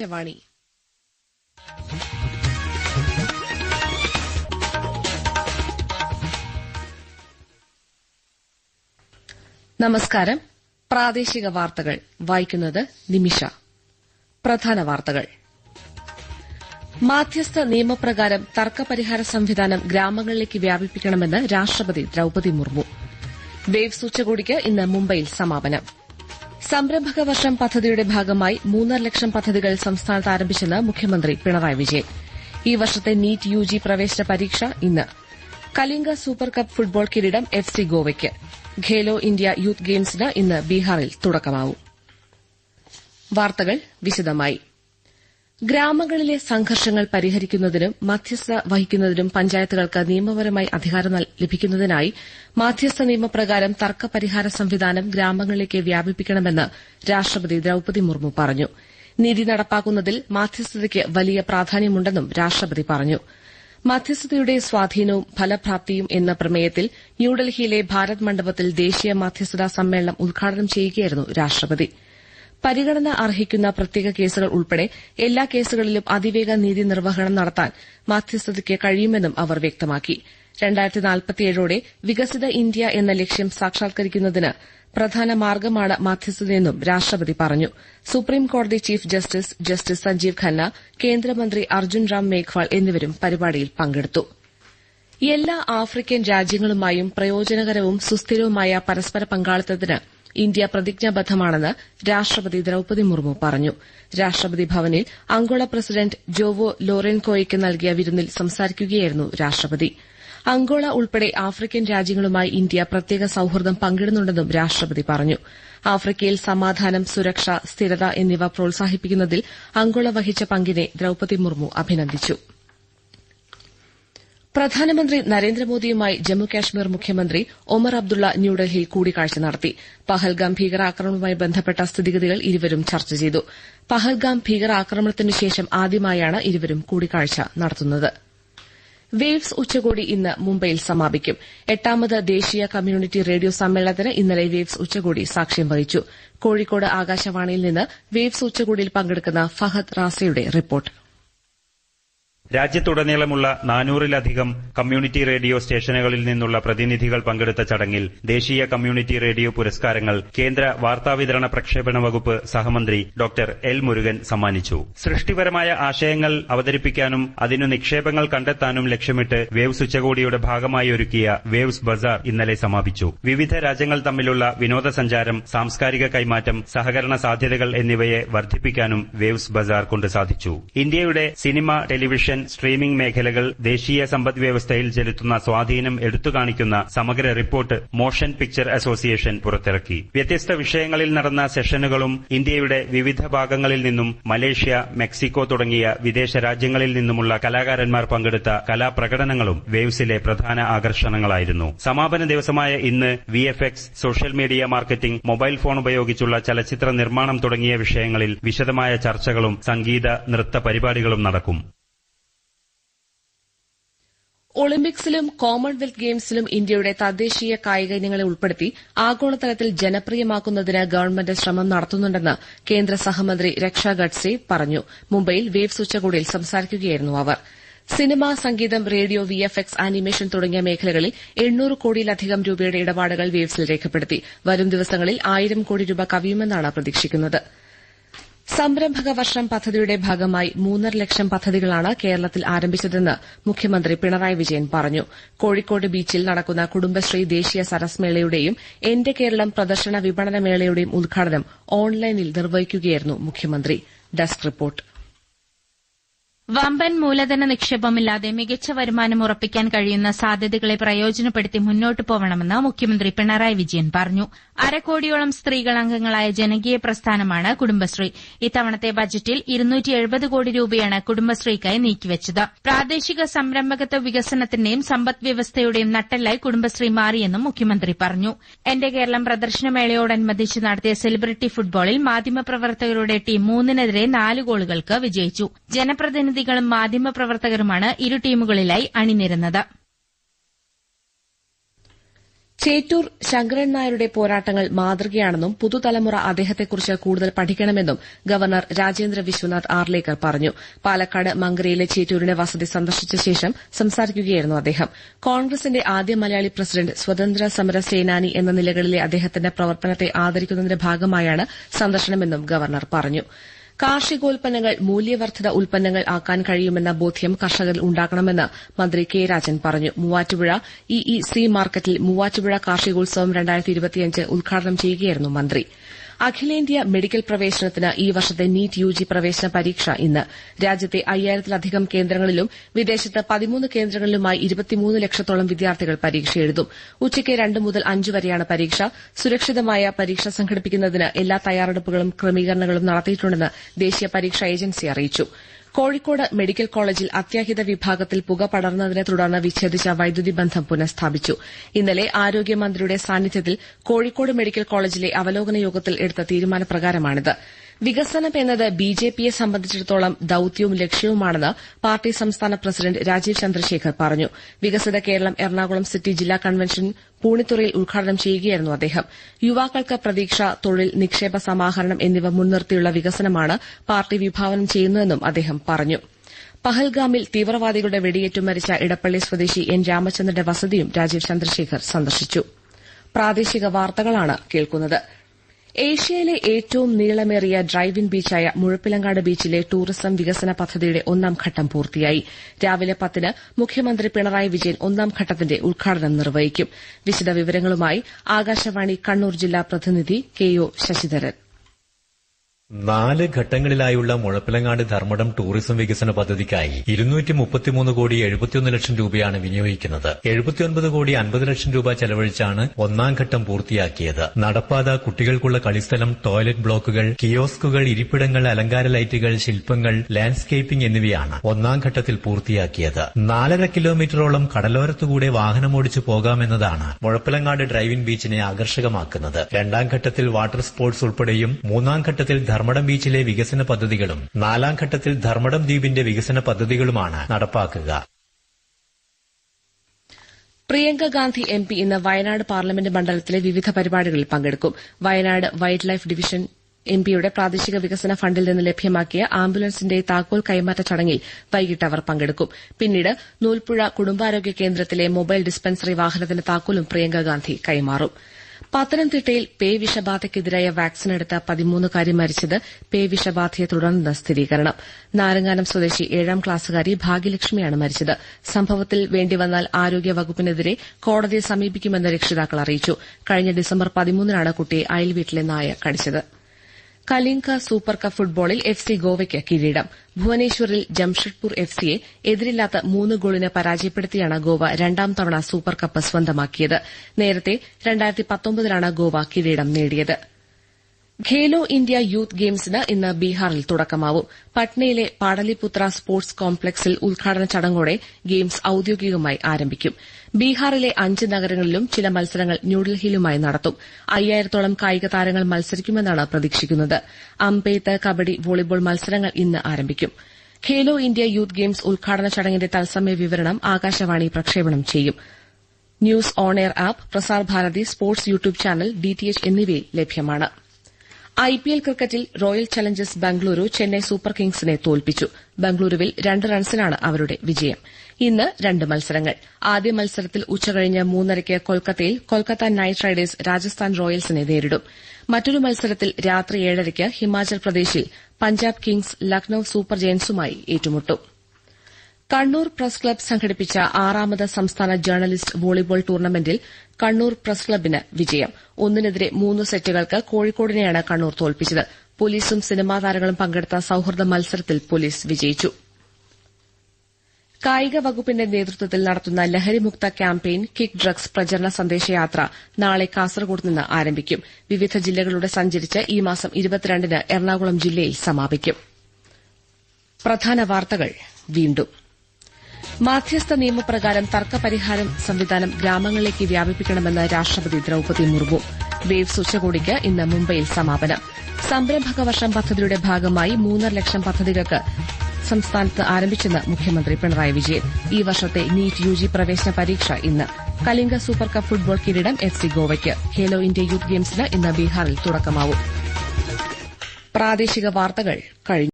ആകാശവാണി നമസ്കാരം. പ്രാദേശിക വാർത്തകൾ വായിക്കുന്നത് നിമിഷ. പ്രധാന വാർത്തകൾ. മാധ്യസ്ഥ നിയമപ്രകാരം തർക്കപരിഹാര സംവിധാനം ഗ്രാമങ്ങളിലേക്ക് വ്യാപിപ്പിക്കണമെന്ന് രാഷ്ട്രപതി ദ്രൌപതി മുർമു. വേവ്സ് ഉച്ചകോടിക്ക് ഇന്ന് മുംബൈയിൽ സമാപനം. സംരംഭക വർഷം പദ്ധതിയുടെ ഭാഗമായി മൂന്നര ലക്ഷം പദ്ധതികൾ സംസ്ഥാനത്ത് ആരംഭിച്ചെന്ന് മുഖ്യമന്ത്രി പിണറായി വിജയൻ. ഈ വർഷത്തെ നീറ്റ് യുജി പ്രവേശന പരീക്ഷ ഇന്ന്. കലിംഗ സൂപ്പർ കപ്പ് ഫുട്ബോൾ കിരീടം എഫ് സി ഗോവയ്ക്ക്. ഖേലോ ഇന്ത്യ യൂത്ത് ഗെയിംസിന് ഇന്ന് ബീഹാറിൽ തുടക്കമാവും. വാർത്തകൾ വിശദമായി. ഗ്രാമങ്ങളിലെ സംഘർഷങ്ങൾ പരിഹരിക്കുന്നതിനും മധ്യസ്ഥ വഹിക്കുന്നതിനും പഞ്ചായത്തുകൾക്ക് നിയമപരമായി അധികാരം ലഭിക്കുന്നതിനായി മാധ്യസ്ഥ നിയമപ്രകാരം തർക്കപരിഹാര സംവിധാനം ഗ്രാമങ്ങളിലേക്ക് വ്യാപിപ്പിക്കണമെന്ന് രാഷ്ട്രപതി ദ്രൌപതി മുർമു പറഞ്ഞു. നീതി നടപ്പാക്കുന്നതിൽ മാധ്യസ്ഥതയ്ക്ക് വലിയ പ്രാധാന്യമുണ്ടെന്നും രാഷ്ട്രപതി പറഞ്ഞു. മധ്യസ്ഥതയുടെ സ്വാധീനവും ഫലപ്രാപ്തിയും എന്ന പ്രമേയത്തിൽ ന്യൂഡൽഹിയിലെ ഭാരത് മണ്ഡപത്തിൽ ദേശീയ മധ്യസ്ഥതാ സമ്മേളനം ഉദ്ഘാടനം ചെയ്യുകയായിരുന്നു രാഷ്ട്രപതി. പരിഗണന അർഹിക്കുന്ന പ്രത്യേക കേസുകൾ ഉൾപ്പെടെ എല്ലാ കേസുകളിലും അതിവേഗ നീതി നിർവഹണം നടത്താൻ മധ്യസ്ഥതയ്ക്ക് കഴിയുമെന്നും അവർ വ്യക്തമാക്കി. ോടെ വികസിത ഇന്ത്യ എന്ന ലക്ഷ്യം സാക്ഷാത്കരിക്കുന്നതിന് പ്രധാന മാർഗമാണ് മധ്യസ്ഥതയെന്നും രാഷ്ട്രപതി പറഞ്ഞു. സുപ്രീംകോടതി chief justice justice Sanjiv Khanna കേന്ദ്രമന്ത്രി അർജുൻ റാം മേഘ്വാൾ എന്നിവരും പരിപാടിയിൽ പങ്കെടുത്തു. എല്ലാ ആഫ്രിക്കൻ രാജ്യങ്ങളുമായും പ്രയോജനകരവും സുസ്ഥിരവുമായ പരസ്പര പങ്കാളിത്തത്തിന് ഇന്ത്യ പ്രതിജ്ഞാബദ്ധമാണെന്ന് രാഷ്ട്രപതി ദ്രൌപതി മുർമു പറഞ്ഞു. രാഷ്ട്രപതി ഭവനിൽ അങ്കോള പ്രസിഡന്റ് ജോവോ ലോറെൻകോയ്ക്ക് നൽകിയ വിരുന്നിൽ സംസാരിക്കുകയായിരുന്നു രാഷ്ട്രപതി. അങ്കോള ഉൾപ്പെടെ ആഫ്രിക്കൻ രാജ്യങ്ങളുമായി ഇന്ത്യ പ്രത്യേക സൌഹൃദം പങ്കിടുന്നുണ്ടെന്നും രാഷ്ട്രപതി പറഞ്ഞു. ആഫ്രിക്കയിൽ സമാധാനം സുരക്ഷ സ്ഥിരത എന്നിവ പ്രോത്സാഹിപ്പിക്കുന്നതിൽ അങ്കോള വഹിച്ച പങ്കിനെ ദ്രൌപതി മുർമു അഭിനന്ദിച്ചു. പ്രധാനമന്ത്രി നരേന്ദ്രമോദിയുമായി ജമ്മുകാശ്മീർ മുഖ്യമന്ത്രി ഒമർ അബ്ദുള്ള ന്യൂഡൽഹിയിൽ കൂടിക്കാഴ്ച നടത്തി. പഹൽഗാം ഭീകരാക്രമണവുമായി ബന്ധപ്പെട്ട സ്ഥിതിഗതികൾ ഇരുവരും ചർച്ച ചെയ്തു. പഹൽഗാം ഭീകരാക്രമണത്തിനു ശേഷം ആദ്യമായാണ് ഇരുവരും കൂടിക്കാഴ്ച നടത്തുന്നത്. വേവ്സ് ഉച്ചകോടി ഇന്ന് മുംബൈയിൽ സമാപിക്കും. എട്ടാമത് ദേശീയ കമ്മ്യൂണിറ്റി റേഡിയോ സമ്മേളനത്തിന് ഇന്നലെ വേവ്സ് ഉച്ചകോടി സാക്ഷ്യം വഹിച്ചു. കോഴിക്കോട് ആകാശവാണിയിൽ നിന്ന് വേവ്സ് ഉച്ചകോടിയിൽ പങ്കെടുക്കുന്ന ഫഹദ് റാസയുടെ റിപ്പോർട്ട്. രാജ്യത്തുടനീളമുള്ള നാനൂറിലധികം കമ്മ്യൂണിറ്റി റേഡിയോ സ്റ്റേഷനുകളിൽ നിന്നുള്ള പ്രതിനിധികൾ പങ്കെടുത്ത ചടങ്ങിൽ ദേശീയ കമ്മ്യൂണിറ്റി റേഡിയോ പുരസ്കാരങ്ങൾ കേന്ദ്ര വാർത്താവിതരണ പ്രക്ഷേപണ വകുപ്പ് സഹമന്ത്രി ഡോക്ടർ എൽ. മുരുകൻ സമ്മാനിച്ചു. സൃഷ്ടിപരമായ ആശയങ്ങൾ അവതരിപ്പിക്കാനും അതിനു നിക്ഷേപങ്ങൾ കണ്ടെത്താനും ലക്ഷ്യമിട്ട് വേവ്സ് ഉച്ചകോടിയുടെ ഭാഗമായി ഒരുക്കിയ വേവ്സ് ബസാർ ഇന്നലെ സമാപിച്ചു. വിവിധ രാജ്യങ്ങൾ തമ്മിലുള്ള വിനോദസഞ്ചാരം സാംസ്കാരിക കൈമാറ്റം സഹകരണ സാധ്യതകൾ എന്നിവയെ വർദ്ധിപ്പിക്കാനും വേവ്സ് ബസാർ കൊണ്ട് സാധിച്ചു. ഇന്ത്യയുടെ സിനിമ ടെലിവിഷൻ സ്ട്രീമിംഗ് മേഖലകൾ ദേശീയ സമ്പദ് വ്യവസ്ഥയിൽ ചെലുത്തുന്ന സ്വാധീനം എടുത്തുകാണിക്കുന്ന സമഗ്ര റിപ്പോർട്ട് മോഷൻ പിക്ചർ അസോസിയേഷൻ പുറത്തിറക്കി. വ്യത്യസ്ത വിഷയങ്ങളിൽ നടന്ന സെഷനുകളും ഇന്ത്യയുടെ വിവിധ ഭാഗങ്ങളിൽ നിന്നും മലേഷ്യ മെക്സിക്കോ തുടങ്ങിയ വിദേശ രാജ്യങ്ങളിൽ നിന്നുമുള്ള കലാകാരന്മാർ പങ്കെടുത്ത കലാപ്രകടനങ്ങളും വേവ്സിലെ പ്രധാന ആകർഷണങ്ങളായിരുന്നു. സമാപന ദിവസമായ ഇന്ന് V social media marketing mobile phone ഉപയോഗിച്ചുള്ള ചലച്ചിത്ര നിർമ്മാണം തുടങ്ങിയ വിഷയങ്ങളിൽ വിശദമായ ചർച്ചകളും സംഗീത നൃത്ത പരിപാടികളും നടക്കും. ഒളിമ്പിക്സിലും കോമൺവെൽത്ത് ഗെയിംസിലും ഇന്ത്യയുടെ തദ്ദേശീയ കായിക ഇനങ്ങളെ ഉൾപ്പെടുത്തി ആഗോളതലത്തിൽ ജനപ്രിയമാക്കുന്നതിന് ഗവൺമെന്റ് ശ്രമം നടത്തുന്നുണ്ടെന്ന് കേന്ദ്ര സഹമന്ത്രി രക്ഷാ ഗഡ്സെ പറഞ്ഞു. മുംബൈയിൽ വേവ്സ് ഉച്ചകോടിയിൽ സംസാരിക്കുകയായിരുന്നു അവർ. സിനിമ സംഗീതം radio V F X animation തുടങ്ങിയ മേഖലകളിൽ എണ്ണൂറ് കോടിയിലധികം രൂപയുടെ ഇടപാടുകൾ വേവ്സിൽ രേഖപ്പെടുത്തി. വരും ദിവസങ്ങളിൽ ആയിരം കോടി രൂപ കവിയുമെന്നാണ് പ്രതീക്ഷിക്കുന്നത്. സംരംഭക വർഷം പദ്ധതിയുടെ ഭാഗമായി മൂന്നര ലക്ഷം പദ്ധതികളാണ് കേരളത്തിൽ ആരംഭിച്ചതെന്ന് മുഖ്യമന്ത്രി പിണറായി വിജയൻ പറഞ്ഞു. കോഴിക്കോട് ബീച്ചിൽ നടക്കുന്ന കുടുംബശ്രീ ദേശീയ സരസ് മേളയുടെയും എന്റെ കേരളം പ്രദർശന വിപണന മേളയുടെയും ഉദ്ഘാടനം ഓൺലൈനിൽ നിർവഹിക്കുകയായിരുന്നു മുഖ്യമന്ത്രി. Desk report. വമ്പൻ മൂലധന നിക്ഷേപമില്ലാതെ മികച്ച വരുമാനം ഉറപ്പിക്കാൻ കഴിയുന്ന സാധ്യതകളെ പ്രയോജനപ്പെടുത്തി മുന്നോട്ടു പോവണമെന്ന് മുഖ്യമന്ത്രി പിണറായി വിജയൻ പറഞ്ഞു. അരക്കോടിയോളം സ്ത്രീകൾ അംഗങ്ങളായ ജനകീയ പ്രസ്ഥാനമാണ് കുടുംബശ്രീ. ഇത്തവണത്തെ ബജറ്റിൽ ഇരുന്നൂറ്റി കോടി രൂപയാണ് കുടുംബശ്രീക്കായി നീക്കിവച്ചത്. പ്രാദേശിക സംരംഭകത്വ വികസനത്തിന്റെയും സമ്പദ് വ്യവസ്ഥയുടെയും നട്ടെല്ലായി കുടുംബശ്രീ മാറിയെന്നും മുഖ്യമന്ത്രി പറഞ്ഞു. എന്റെ കേരളം പ്രദർശനമേളയോടനുബന്ധിച്ച് നടത്തിയ സെലിബ്രിറ്റി ഫുട്ബോളിൽ മാധ്യമപ്രവർത്തകരുടെ ടീം മൂന്നിനെതിരെ നാല് ഗോളുകൾക്ക് വിജയിച്ചു. ജനപ്രതിനിധി പ്രതിനിധികളും മാധ്യമപ്രവർത്തകരുമാണ് ഇരു ടീമുകളിലായി അണിനിരുന്നത്. ചേറ്റൂർ ശങ്കരൻ നായരുടെ പോരാട്ടങ്ങൾ മാതൃകയാണെന്നും പുതുതലമുറ അദ്ദേഹത്തെക്കുറിച്ച് കൂടുതൽ പഠിക്കണമെന്നും ഗവർണർ രാജേന്ദ്ര വിശ്വനാഥ് ആർലേക്കർ പറഞ്ഞു. പാലക്കാട് മങ്കരയിലെ ചേറ്റൂരിന്റെ വസതി സന്ദർശിച്ച ശേഷം സംസാരിക്കുകയായിരുന്നു അദ്ദേഹം. കോൺഗ്രസിന്റെ ആദ്യ മലയാളി പ്രസിഡന്റ് സ്വതന്ത്ര സമര സേനാനി എന്ന നിലകളിലെ അദ്ദേഹത്തിന്റെ പ്രവർത്തനത്തെ ആദരിക്കുന്നതിന്റെ ഭാഗമായാണ് സന്ദർശനമെന്നും ഗവർണർ പറഞ്ഞു. കാർഷികോൽപ്പന്നങ്ങൾ മൂല്യവർദ്ധിത ഉൽപ്പന്നങ്ങൾ ആക്കാൻ കഴിയുമെന്ന ബോധ്യം കർഷകരിൽ ഉണ്ടാക്കണമെന്ന് മന്ത്രി കെ രാജൻ പറഞ്ഞു. മൂവാറ്റുപുഴ ഇ സി മാർക്കറ്റിൽ മൂവാറ്റുപുഴ കാർഷികോത്സവം ഉദ്ഘാടനം ചെയ്യുകയായിരുന്നു മന്ത്രി. അഖിലേന്ത്യാ മെഡിക്കൽ പ്രവേശനത്തിന് ഈ വർഷത്തെ നീറ്റ് യുജി പ്രവേശന പരീക്ഷ ഇന്ന്. രാജ്യത്തെ അയ്യായിരത്തിലധികം കേന്ദ്രങ്ങളിലും വിദേശത്ത് പതിമൂന്ന് കേന്ദ്രങ്ങളിലുമായി ഇരുപത്തിമൂന്ന് ലക്ഷത്തോളം വിദ്യാർത്ഥികൾ പരീക്ഷ എഴുതും. ഉച്ചയ്ക്ക് രണ്ട് മുതൽ അഞ്ച് വരെയാണ് പരീക്ഷ. സുരക്ഷിതമായ പരീക്ഷ സംഘടിപ്പിക്കുന്നതിന് എല്ലാ തയ്യാറെടുപ്പുകളും ക്രമീകരണങ്ങളും നടത്തിയിട്ടുണ്ടെന്ന് ദേശീയ പരീക്ഷാ ഏജൻസി അറിയിച്ചു. കോഴിക്കോട് മെഡിക്കൽ കോളേജിൽ അത്യാഹിത വിഭാഗത്തിൽ പുക പടർന്നതിനെ തുടർന്ന് വിച്ഛേദിച്ച വൈദ്യുതി ബന്ധം പുനഃസ്ഥാപിച്ചു. ഇന്നലെ ആരോഗ്യമന്ത്രിയുടെ സാന്നിധ്യത്തിൽ കോഴിക്കോട് മെഡിക്കൽ കോളേജിലെ അവലോകന യോഗത്തിൽ എടുത്ത തീരുമാനപ്രകാരമാണിത്. വികസനം എന്നത് ബിജെപിയെ സംബന്ധിച്ചിടത്തോളം ദൌത്യവും ലക്ഷ്യവുമാണെന്ന് പാർട്ടി സംസ്ഥാന പ്രസിഡന്റ് രാജീവ് ചന്ദ്രശേഖർ പറഞ്ഞു. വികസിത കേരളം എറണാകുളം സിറ്റി ജില്ലാ കൺവെൻഷൻ പൂണിത്തുറയിൽ ഉദ്ഘാടനം ചെയ്യുകയായിരുന്നു അദ്ദേഹം. യുവാക്കൾക്ക് പ്രതീക്ഷ തൊഴിൽ നിക്ഷേപ സമാഹരണം എന്നിവ മുൻനിർത്തിയുള്ള വികസനമാണ് പാർട്ടി വിഭാവനം ചെയ്യുന്നതെന്നും അദ്ദേഹം പറഞ്ഞു. പഹൽഗാമിൽ തീവ്രവാദികളുടെ വെടിയേറ്റു മരിച്ച ഇടപ്പള്ളി സ്വദേശി എൻ രാമചന്ദ്രന്റെ വസതിയും രാജീവ് ചന്ദ്രശേഖർ സന്ദർശിച്ചു. പ്രാദേശിക വാർത്തകളാണ് കേൾക്കുന്നത്. ഏഷ്യയിലെ ഏറ്റവും നീളമേറിയ ഡ്രൈവിംഗ് ബീച്ചായ മുഴപ്പിലങ്ങാട് ബീച്ചിലെ ടൂറിസം വികസന പദ്ധതിയുടെ ഒന്നാം ഘട്ടം പൂർത്തിയായി. രാവിലെ പത്തിന് മുഖ്യമന്ത്രി പിണറായി വിജയൻ ഒന്നാം ഘട്ടത്തിന്റെ ഉദ്ഘാടനം നിർവഹിക്കും. വിശദവിവരങ്ങളുമായി ആകാശവാണി കണ്ണൂർ ജില്ലാ പ്രതിനിധി കെ ഒ ശശിധരൻ. നാല് ഘട്ടങ്ങളിലായുള്ള മുഴപ്പിലങ്ങാട് ധർമ്മടം ടൂറിസം വികസന പദ്ധതിക്കായി ഇരുന്നൂറ്റി മുപ്പത്തിമൂന്ന് കോടി എഴുപത്തിയൊന്ന് ലക്ഷം രൂപയാണ് വിനിയോഗിക്കുന്നത്. എഴുപത്തിയൊൻപത് കോടി അൻപത് ലക്ഷം രൂപ ചെലവഴിച്ചാണ് ഒന്നാം ഘട്ടം പൂർത്തിയാക്കിയത്. നടപ്പാത കുട്ടികൾക്കുള്ള കളിസ്ഥലം ടോയ്ലറ്റ് ബ്ലോക്കുകൾ കിയോസ്കുകൾ ഇരിപ്പിടങ്ങൾ അലങ്കാര ലൈറ്റുകൾ ശില്പങ്ങൾ ലാൻഡ്സ്കേപ്പിംഗ് എന്നിവയാണ് ഒന്നാം ഘട്ടത്തിൽ പൂർത്തിയാക്കിയത്. നാലര കിലോമീറ്ററോളം കടലോരത്തുകൂടെ വാഹനമോടിച്ചു പോകാമെന്നതാണ് മുഴപ്പിലങ്ങാട് ഡ്രൈവിംഗ് ബീച്ചിനെ ആകർഷകമാക്കുന്നത്. രണ്ടാം ഘട്ടത്തിൽ വാട്ടർ സ്പോർട്സ് ഉൾപ്പെടെയും മൂന്നാം ഘട്ടത്തിൽ ധർമ്മടം ബീച്ചിലെ വികസന പദ്ധതികളും നാലാം ഘട്ടത്തിൽ ധർമ്മടം ദ്വീപിന്റെ വികസന പദ്ധതികളുമാണ് നടപ്പാക്കുക. പ്രിയങ്ക ഗാന്ധി എം പി ഇന്ന് വയനാട് പാർലമെന്റ് മണ്ഡലത്തിലെ വിവിധ പരിപാടികളിൽ പങ്കെടുക്കും. Wayanad wildlife division M പിയുടെ പ്രാദേശിക വികസന ഫണ്ടിൽ നിന്ന് ലഭ്യമാക്കിയ ആംബുലൻസിന്റെ താക്കോൽ കൈമാറ്റ ചടങ്ങിൽ വൈകിട്ട് അവർ പങ്കെടുക്കും. പിന്നീട് നൂൽപ്പുഴ കുടുംബാരോഗ്യ കേന്ദ്രത്തിലെ മൊബൈൽ ഡിസ്പെൻസറി വാഹനത്തിന്റെ താക്കോലും പ്രിയങ്കാഗാന്ധി കൈമാറും. പത്തനംതിട്ടയിൽ പേ വിഷബാധയ്ക്കെതിരായ വാക്സിൻ എടുത്ത പതിമൂന്നുകാരി മരിച്ചത് പേ വിഷബാധയെ തുടർന്ന് സ്ഥിരീകരണം. നാരങ്ങാനം സ്വദേശി ഏഴാം ക്ലാസ്സുകാരി ഭാഗ്യലക്ഷ്മിയാണ് മരിച്ചത്. സംഭവത്തിൽ വേണ്ടിവന്നാൽ ആരോഗ്യ വകുപ്പിനെതിരെ കോടതിയെ സമീപിക്കുമെന്ന് രക്ഷിതാക്കൾ അറിയിച്ചു. കഴിഞ്ഞ ഡിസംബർ പതിമൂന്നിനാണ് കുട്ടിയെ അയൽവീട്ടിലെ നായ കടിച്ചത്. കലിംഗ സൂപ്പർ കപ്പ് ഫുട്ബോളിൽ എഫ് സി ഗോവയ്ക്ക് കിരീടം. ഭുവനേശ്വറിൽ ജംഷഡ്പൂർ എഫ് സിയെ എതിരില്ലാത്ത മൂന്ന് ഗോളിന് പരാജയപ്പെടുത്തിയാണ് ഗോവ രണ്ടാം തവണ സൂപ്പർ കപ്പ് സ്വന്തമാക്കിയത്. നേരത്തെ ലാണ് ഗോവ കിരീടം നേടിയത്. ഖേലോ ഇന്ത്യ യൂത്ത് ഗെയിംസിന് ഇന്ന് ബീഹാറിൽ തുടക്കമാവും. പട്നയിലെ പാടലിപുത്ര സ്പോർട്സ് കോംപ്ലക്സിൽ ഉദ്ഘാടന ചടങ്ങോടെ ഗെയിംസ് ഔദ്യോഗികമായി ആരംഭിക്കും. ബീഹാറിലെ അഞ്ച് നഗരങ്ങളിലും ചില മത്സരങ്ങൾ ന്യൂഡൽഹിയിലുമായി നടത്തും. അയ്യായിരത്തോളം കായിക താരങ്ങൾ മത്സരിക്കുമെന്നാണ് പ്രതീക്ഷിക്കുന്നത്. അമ്പെയ്ത്ത് കബഡി വോളിബോൾ മത്സരങ്ങൾ ഇന്ന് ആരംഭിക്കും. ഖേലോ ഇന്ത്യ യൂത്ത് ഗെയിംസ് ഉദ്ഘാടന ചടങ്ങിന്റെ തത്സമയ വിവരണം ആകാശവാണി പ്രക്ഷേപണം ചെയ്യും. News on air app Prasar Bharati sports YouTube channel DTH എന്നിവയിൽ ലഭ്യമാണ്. ഐപിഎൽ ക്രിക്കറ്റിൽ royal challengers Bengaluru Chennai super കിങ്സിനെ തോൽപ്പിച്ചു. ബംഗളൂരുവിൽ രണ്ട് റൺസിനാണ് അവരുടെ വിജയം. ഇന്ന് രണ്ട് മത്സരങ്ങൾ. ആദ്യ മത്സരത്തിൽ ഉച്ചകഴിഞ്ഞ് മൂന്നരയ്ക്ക് കൊൽക്കത്തയിൽ കൊൽക്കത്ത നൈറ്റ് റൈഡേഴ്സ് രാജസ്ഥാൻ റോയൽസിനെ നേരിടും. മറ്റൊരു മത്സരത്തിൽ രാത്രി ഏഴരയ്ക്ക് ഹിമാചൽ പ്രദേശിൽ പഞ്ചാബ് കിങ്സ് ലക്നൌ സൂപ്പർ ജയൻസുമായി ഏറ്റുമുട്ടും. കണ്ണൂർ പ്രസ് ക്ലബ് സംഘടിപ്പിച്ച ആറാമത് സംസ്ഥാന ജേർണലിസ്റ്റ് വോളിബോൾ ടൂർണമെന്റിൽ കണ്ണൂർ പ്രസ് ക്ലബിന് വിജയം. ഒന്നിനെതിരെ മൂന്ന് സെറ്റുകൾക്ക് കോഴിക്കോടിനെയാണ് കണ്ണൂർ തോൽപ്പിച്ചത്. പോലീസും സിനിമാ താരങ്ങളും പങ്കെടുത്ത സൌഹൃദ മത്സരത്തിൽ പോലീസ് വിജയിച്ചു. കായിക വകുപ്പിന്റെ നേതൃത്വത്തിൽ നടത്തുന്ന ലഹരിമുക്ത ക്യാമ്പയിൻ കിക്ക് ഡ്രഗ്സ് പ്രചരണ സന്ദേശയാത്ര നാളെ കാസർകോട് നിന്ന് ആരംഭിക്കും. വിവിധ ജില്ലകളിലൂടെ സഞ്ചരിച്ച് ഈ മാസം ഇരുപത്തിരണ്ടിന് എറണാകുളം ജില്ലയിൽ സമാപിക്കും. മാധ്യസ്ഥ നിയമപ്രകാരം തർക്കപരിഹാരം സംവിധാനം ഗ്രാമങ്ങളിലേക്ക് വ്യാപിപ്പിക്കണമെന്ന് രാഷ്ട്രപതി ദ്രൌപതി മുർമു. വേവ്സ് ഉച്ചകോടിക്ക് ഇന്ന് മുംബൈയിൽ സമാപനം. സംരംഭക വർഷം പദ്ധതിയുടെ ഭാഗമായി മൂന്നര ലക്ഷം പദ്ധതികൾക്ക് സംസ്ഥാനത്ത് ആരംഭിച്ചെന്ന് മുഖ്യമന്ത്രി പിണറായി വിജയൻ. ഈ വർഷത്തെ നീറ്റ് യുജി പ്രവേശന പരീക്ഷ ഇന്ന്. കലിംഗ സൂപ്പർ കപ്പ് ഫുട്ബോൾ കിരീടം എഫ് സി ഗോവയ്ക്ക്. ഖേലോ ഇന്ത്യ യൂത്ത് ഗെയിംസിന് ഇന്ന് ബീഹാറിൽ തുടക്കമാവും. പ്രാദേശിക വാർത്തകൾ